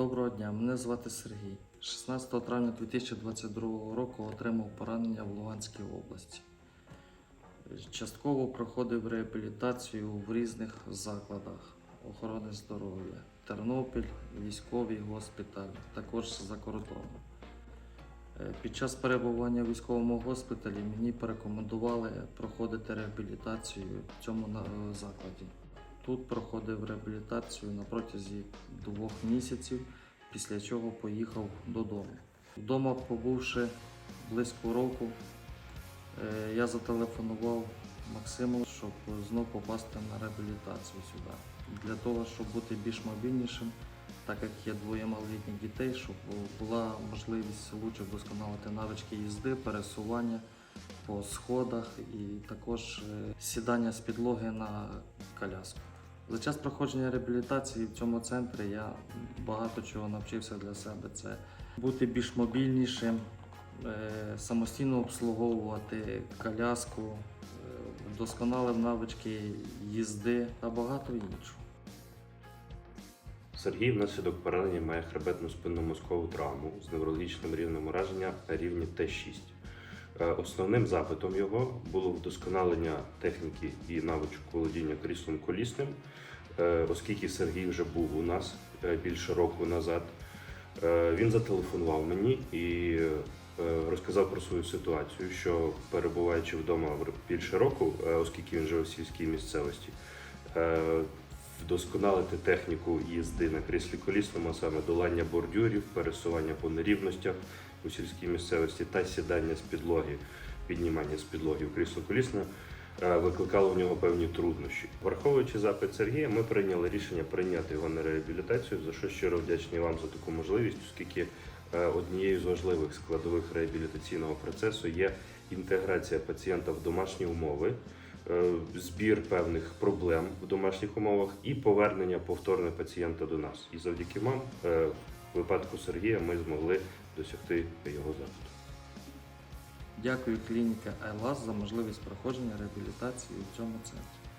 Доброго дня, мене звати Сергій. 16 травня 2022 року отримав поранення в Луганській області. Частково проходив реабілітацію в різних закладах охорони здоров'я. Тернопіль, військовий госпіталь, також за кордоном. Е, Під час перебування в військовому госпіталі мені порекомендували проходити реабілітацію в цьому закладі. Тут проходив реабілітацію на протязі двох місяців, після чого поїхав додому. Вдома, побувши близько року, е, я зателефонував Максиму, щоб знов попасти на реабілітацію сюди. Для того, щоб бути більш мобільнішим, так як є двоє малолітніх дітей, щоб була можливість лучше вдосконалити навички їзди, пересування по сходах і також е, сідання з підлоги на коляску. За час проходження реабілітації в цьому центрі я багато чого навчився для себе. Це бути більш мобільнішим, е, самостійно обслуговувати коляску, е, вдосконалив навички їзди та багато іншого. Сергій внаслідок поранення має хребетну спинну мозкову травму з неврологічним рівнем ураження на рівні Т6. Е, Основним запитом його було вдосконалення техніки і навичок володіння кріслом колісним, е, оскільки Сергій вже був у нас е, більше року назад. Він зателефонував мені і розказав про свою ситуацію, що перебуваючи вдома більше року, оскільки він живе в сільській місцевості, вдосконалити техніку їзди на кріслі колісному, а саме долання бордюрів, пересування по нерівностях у сільській місцевості та сідання з підлоги, піднімання з підлоги в крісло колісне е, викликало в нього певні труднощі. Враховуючи запит Сергія, ми прийняли рішення прийняти його на реабілітацію, за що щиро вдячні вам за таку можливість, оскільки е, однією з важливих складових реабілітаційного процесу є інтеграція пацієнта в домашні умови збір певних проблем в домашніх умовах і повернення повторне пацієнта до нас. І завдяки вам, е, в випадку Сергія, ми змогли досягти його запиту. Дякую клініка Айлас за можливість проходження реабілітації в цьому центрі.